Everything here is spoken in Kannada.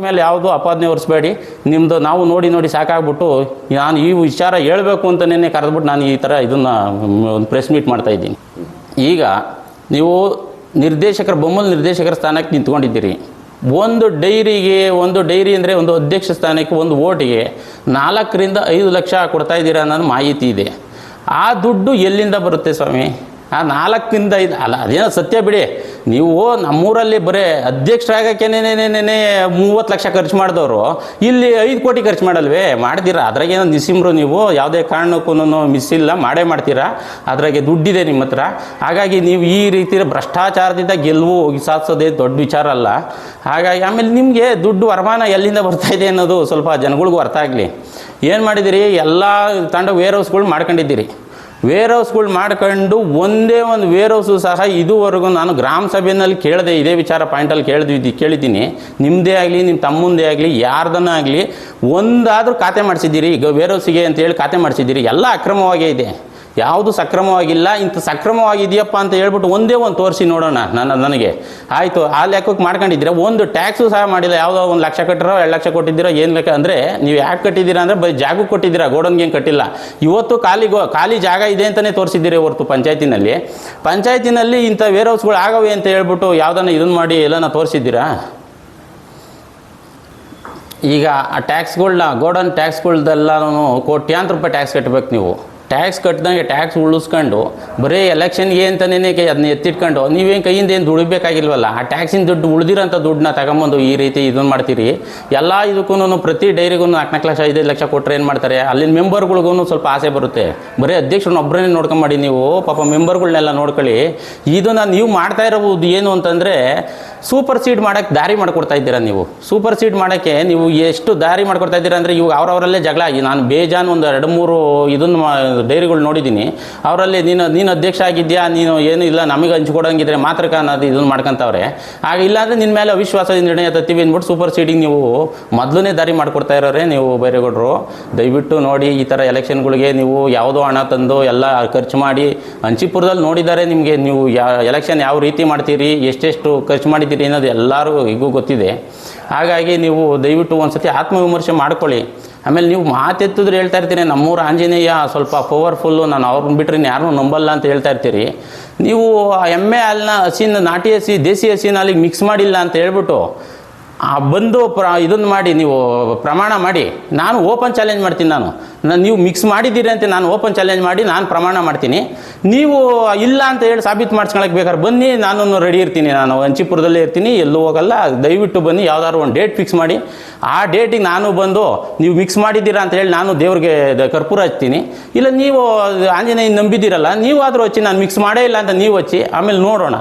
ಮೇಲೆ ಯಾವುದು ಅಪಾದನೆ ಹೊರಿಸ್ಬೇಡಿ ನಿಮ್ಮದು ನಾವು ನೋಡಿ ನೋಡಿ ಸಾಕಾಗ್ಬಿಟ್ಟು ನಾನು ಈ ವಿಚಾರ ಹೇಳಬೇಕು ಅಂತ ನಿನ್ನೆ ಕರೆದ್ಬಿಟ್ಟು ನಾನು ಈ ಥರ ಇದನ್ನು ಒಂದು ಪ್ರೆಸ್ ಮೀಟ್ ಮಾಡ್ತಾ ಇದ್ದೀನಿ. ಈಗ ನೀವು ನಿರ್ದೇಶಕರ ಬೊಮ್ಮಲ್ ನಿರ್ದೇಶಕರ ಸ್ಥಾನಕ್ಕೆ ನಿಂತ್ಕೊಂಡಿದ್ದೀರಿ. ಒಂದು ಡೈರಿಗೆ ಒಂದು ಡೈರಿ ಅಂದರೆ ಒಂದು ಅಧ್ಯಕ್ಷ ಸ್ಥಾನಕ್ಕೆ ಒಂದು ಓಟಿಗೆ ನಾಲ್ಕರಿಂದ ಐದು ಲಕ್ಷ ಕೊಡ್ತಾ ಇದ್ದೀರಾ ಅನ್ನೋದು ಮಾಹಿತಿ ಇದೆ. ಆ ದುಡ್ಡು ಎಲ್ಲಿಂದ ಬರುತ್ತೆ ಸ್ವಾಮಿ? ಆ ನಾಲ್ಕರಿಂದ ಐದು ಅಲ್ಲ, ಅದೇನೋ ಸತ್ಯ ಬಿಡಿ. ನೀವು ನಮ್ಮೂರಲ್ಲಿ ಬರೀ ಅಧ್ಯಕ್ಷರಾಗಕ್ಕೇನೇನೇನೇನೇ ಮೂವತ್ತು ಲಕ್ಷ ಖರ್ಚು ಮಾಡಿದವರು, ಇಲ್ಲಿ ಐದು ಕೋಟಿ ಖರ್ಚು ಮಾಡಲ್ವೇ? ಮಾಡ್ತೀರಾ? ಅದ್ರಾಗೇನೋ ನಿಸಿಮ್ರು ನೀವು, ಯಾವುದೇ ಕಾರಣಕ್ಕೂ ಮಿಸ್ ಇಲ್ಲ, ಮಾಡೇ ಮಾಡ್ತೀರಾ? ಅದ್ರಾಗೆ ದುಡ್ಡಿದೆ ನಿಮ್ಮ ಹತ್ರ. ಹಾಗಾಗಿ ನೀವು ಈ ರೀತಿ ಭ್ರಷ್ಟಾಚಾರದಿಂದ ಗೆಲುವು ಸಾಧಿಸೋದೇ ದೊಡ್ಡ ವಿಚಾರ ಅಲ್ಲ. ಹಾಗಾಗಿ ಆಮೇಲೆ ನಿಮಗೆ ದುಡ್ಡು ವರಮಾನ ಎಲ್ಲಿಂದ ಬರ್ತಾ ಇದೆ ಅನ್ನೋದು ಸ್ವಲ್ಪ ಜನಗಳಿಗೂ ಅರ್ಥ ಆಗಲಿ. ಏನು ಮಾಡಿದಿರಿ? ಎಲ್ಲ ತಂಡ ವೇರ್ ಹೌಸ್ಗಳು ಮಾಡ್ಕೊಂಡಿದ್ದೀರಿ. ವೇರ್ ಹೌಸ್ಗಳು ಮಾಡ್ಕೊಂಡು ಒಂದೇ ಒಂದು ವೇರ್ ಹೌಸು ಸಹ ಇದುವರೆಗೂ ನಾನು ಗ್ರಾಮ ಸಭೆಯಲ್ಲಿ ಕೇಳಿದೆ, ಇದೇ ವಿಚಾರ ಪಾಯಿಂಟಲ್ಲಿ ಕೇಳಿದ್ವಿ ಕೇಳಿದ್ದೀನಿ. ನಿಮ್ಮದೇ ಆಗಲಿ ನಿಮ್ಮ ತಮ್ಮಂದೇ ಆಗಲಿ, ಯಾರ್ದನ್ನ ಆಗಲಿ, ಒಂದಾದರೂ ಖಾತೆ ಮಾಡಿಸಿದ್ದೀರಿ. ಈಗ ವೇರ್ ಹೌಸಿಗೆ ಅಂತೇಳಿ ಖಾತೆ ಮಾಡಿಸಿದ್ದೀರಿ. ಎಲ್ಲ ಅಕ್ರಮವಾಗೇ ಇದೆ. ಯಾವುದು ಸಕ್ರಮವಾಗಿಲ್ಲ, ಇಂಥ ಸಕ್ರಮವಾಗಿದೆಯಪ್ಪ ಅಂತ ಹೇಳ್ಬಿಟ್ಟು ಒಂದೇ ಒಂದು ತೋರಿಸಿ ನೋಡೋಣ ನನ್ನ, ನನಗೆ. ಆಯಿತು, ಆ ಲೆಕ್ಕಕ್ಕೆ ಮಾಡ್ಕೊಂಡಿದ್ದೀರಾ? ಒಂದು ಟ್ಯಾಕ್ಸು ಸಹ ಮಾಡಿಲ್ಲ. ಯಾವುದೋ ಒಂದು ಲಕ್ಷ ಕಟ್ಟಿರೋ, ಎರಡು ಲಕ್ಷ ಕೊಟ್ಟಿದ್ದೀರೋ, ಏನು ಲೆಕ್ಕ? ಅಂದರೆ ನೀವು ಯಾಕೆ ಕಟ್ಟಿದ್ದೀರಾ ಅಂದರೆ ಬರೀ ಜಾಗಕ್ಕೆ ಕೊಟ್ಟಿದ್ದೀರಾ? ಗೋಡನ್ಗೆ ಏನು ಕಟ್ಟಿಲ್ಲ. ಇವತ್ತು ಖಾಲಿ ಗೋ, ಖಾಲಿ ಜಾಗ ಇದೆ ಅಂತಲೇ ತೋರಿಸಿದ್ದೀರಿ ಹೊರತು ಪಂಚಾಯತಿನಲ್ಲಿ. ಪಂಚಾಯತಿನಲ್ಲಿ ಇಂಥ ವೇರ್ ಹೌಸ್ಗಳು ಆಗವೆ ಅಂತ ಹೇಳ್ಬಿಟ್ಟು ಯಾವುದನ್ನ ಇದನ್ನು ಮಾಡಿ ಎಲ್ಲನ ತೋರಿಸಿದ್ದೀರಾ? ಈಗ ಆ ಟ್ಯಾಕ್ಸ್ಗಳನ್ನ ಗೋಡನ್ ಟ್ಯಾಕ್ಸ್ಗಳ್ದೆಲ್ಲನೂ ಕೋಟ್ಯಾಂತರ ರೂಪಾಯಿ ಟ್ಯಾಕ್ಸ್ ಕಟ್ಟಬೇಕು ನೀವು. ಟ್ಯಾಕ್ಸ್ ಕಟ್ಟಿದಂಗೆ ಟ್ಯಾಕ್ಸ್ ಉಳಿಸ್ಕೊಂಡು ಬರೀ ಎಲೆಕ್ಷನ್ಗೆ ಅಂತಲೇ ಅದನ್ನ ಎತ್ತಿಟ್ಕೊಂಡು ನೀವೇನು ಕೈಯಿಂದ ಏನು ದುಡಿಬೇಕಾಗಿಲ್ವಲ್ಲ? ಆ ಟ್ಯಾಕ್ಸಿನ ದುಡ್ಡು ಉಳಿದಿರೋಂಥ ದುಡ್ಡನ್ನ ತಗೊಂಬಂದು ಈ ರೀತಿ ಇದನ್ನು ಮಾಡ್ತೀರಿ. ಎಲ್ಲ ಇದಕ್ಕೂ ಪ್ರತಿ ಡೈರಿಗೂ ನಾಲ್ಕು ಲಕ್ಷ, ಐದೈದು ಲಕ್ಷ ಕೊಟ್ಟರೆ ಏನು ಮಾಡ್ತಾರೆ? ಅಲ್ಲಿನ ಮೆಂಬರ್ಗಳಿಗೂ ಸ್ವಲ್ಪ ಆಸೆ ಬರುತ್ತೆ. ಬರೀ ಅಧ್ಯಕ್ಷರನ್ನೊಬ್ಬರನ್ನೇ ನೋಡ್ಕೊಂಬಡಿ ನೀವು. ಪಾಪ ಮೆಂಬರ್ಗಳನ್ನೆಲ್ಲ ನೋಡ್ಕೊಳ್ಳಿ. ಇದನ್ನು ನೀವು ಮಾಡ್ತಾ ಇರಬಹುದು ಏನು ಅಂತಂದರೆ ಸೂಪರ್ ಸೀಡ್ ಮಾಡೋಕ್ಕೆ ದಾರಿ ಮಾಡ್ಕೊಡ್ತಾ ಇದ್ದೀರಾ ನೀವು? ಸೂಪರ್ ಸೀಡ್ ಮಾಡೋಕ್ಕೆ ನೀವು ಎಷ್ಟು ದಾರಿ ಮಾಡ್ಕೊಡ್ತಾ ಇದ್ದೀರಾ ಅಂದರೆ ಇವಾಗ ಅವ್ರವರಲ್ಲೇ ಜಗಳ ಆಗಿ, ನಾನು ಬೇಜಾನ್ ಒಂದು ಎರಡು ಮೂರು ಇದನ್ನು ಡೈರಿಗಳು ನೋಡಿದ್ದೀನಿ. ಅವರಲ್ಲಿ ನೀನು ನೀನು ಅಧ್ಯಕ್ಷ ಆಗಿದ್ಯಾ ನೀನು ಏನು ಇಲ್ಲ, ನಮಗೆ ಹಂಚ್ಕೊಡೋಂಗಿದ್ರೆ ಮಾತ್ರ ಅನ್ನೋದು ಇದನ್ನು ಮಾಡ್ಕೊಂತವ್ರೆ. ಆಗ ಇಲ್ಲಾಂದರೆ ನಿನ್ನ ಮೇಲೆ ಅವಿಶ್ವಾಸದ ನಿರ್ಣಯ ತತ್ತೀವಿ ಅಂದ್ಬಿಟ್ಟು ಸೂಪರ್ ಸೀಡಿಂಗ್ ನೀವು ಮೊದಲನೇ ದಾರಿ ಮಾಡ್ಕೊಡ್ತಾ ಇರೋರೆ ನೀವು ಬೈರೇಗೌಡರು. ದಯವಿಟ್ಟು ನೋಡಿ ಈ ಥರ ಎಲೆಕ್ಷನ್ಗಳಿಗೆ ನೀವು ಯಾವುದೋ ಹಣ ತಂದು ಎಲ್ಲ ಖರ್ಚು ಮಾಡಿ, ಹಂಚಿಪುರದಲ್ಲಿ ನೋಡಿದ್ದಾರೆ ನಿಮಗೆ ನೀವು ಯಾ ಎಲೆಕ್ಷನ್ ಯಾವ ರೀತಿ ಮಾಡ್ತೀರಿ, ಎಷ್ಟೆಷ್ಟು ಖರ್ಚು ಮಾಡಿದ್ದೀರಿ ಅನ್ನೋದು ಎಲ್ಲರೂ ಈಗೂ ಗೊತ್ತಿದೆ. ಹಾಗಾಗಿ ನೀವು ದಯವಿಟ್ಟು ಒಂದು ಸತಿ ಆತ್ಮವಿಮರ್ಶೆ ಮಾಡ್ಕೊಳ್ಳಿ. ಆಮೇಲೆ ನೀವು ಮಾತೆತ್ತಿದ್ರೆ ಹೇಳ್ತಾ ಇರ್ತೀರಿ ನಮ್ಮೂರ ಆಂಜನೇಯ ಸ್ವಲ್ಪ ಪವರ್ಫುಲ್ಲು ನಾನು ಅವ್ರನ್ನ ಬಿಟ್ಟರೆ ಯಾರನ್ನೂ ನಂಬಲ್ಲ ಅಂತ ಹೇಳ್ತಾ ಇರ್ತೀರಿ. ನೀವು ಎಮ್ಮೆ ಹಾಲಿನ ಹಸಿನ ನಾಟಿ ಹಸಿ, ದೇಸಿ ಹಸಿನ ಅಲ್ಲಿಗೆ ಮಿಕ್ಸ್ ಮಾಡಿಲ್ಲ ಅಂತ ಹೇಳ್ಬಿಟ್ಟು ಬಂದು ಪ್ರ ಇದನ್ನು ಮಾಡಿ, ನೀವು ಪ್ರಮಾಣ ಮಾಡಿ. ನಾನು ಓಪನ್ ಚಾಲೆಂಜ್ ಮಾಡ್ತೀನಿ ನಾನು. ನಾನು ನೀವು ಮಿಕ್ಸ್ ಮಾಡಿದ್ದೀರಿ ಅಂತ ನಾನು ಓಪನ್ ಚಾಲೆಂಜ್ ಮಾಡಿ ನಾನು ಪ್ರಮಾಣ ಮಾಡ್ತೀನಿ. ನೀವು ಇಲ್ಲ ಅಂತ ಹೇಳಿ ಸಾಬೀತು ಮಾಡಿಸ್ಕೊಳಕ್ಕೆ ಬೇಕಾದ್ರೆ ಬನ್ನಿ ನಾನು ರೆಡಿ ಇರ್ತೀನಿ. ನಾನು ಹಂಚಿಪುರದಲ್ಲೇ ಇರ್ತೀನಿ, ಎಲ್ಲೂ ಹೋಗಲ್ಲ. ದಯವಿಟ್ಟು ಬನ್ನಿ, ಯಾವ್ದಾದ್ರು ಒಂದು ಡೇಟ್ ಫಿಕ್ಸ್ ಮಾಡಿ. ಆ ಡೇಟಿಗೆ ನಾನು ಬಂದು, ನೀವು ಮಿಕ್ಸ್ ಮಾಡಿದ್ದೀರಾ ಅಂತ ಹೇಳಿ ನಾನು ದೇವ್ರಿಗೆ ಕರ್ಪೂರ ಹಚ್ತೀನಿ. ಇಲ್ಲ, ನೀವು ಆಂಜನೇಯ ನಂಬಿದ್ದೀರಲ್ಲ ನೀವು ಆದರೂ ಹಚ್ಚಿ, ನಾನು ಮಿಕ್ಸ್ ಮಾಡೇ ಇಲ್ಲ ಅಂತ ನೀವು ಹಚ್ಚಿ, ಆಮೇಲೆ ನೋಡೋಣ.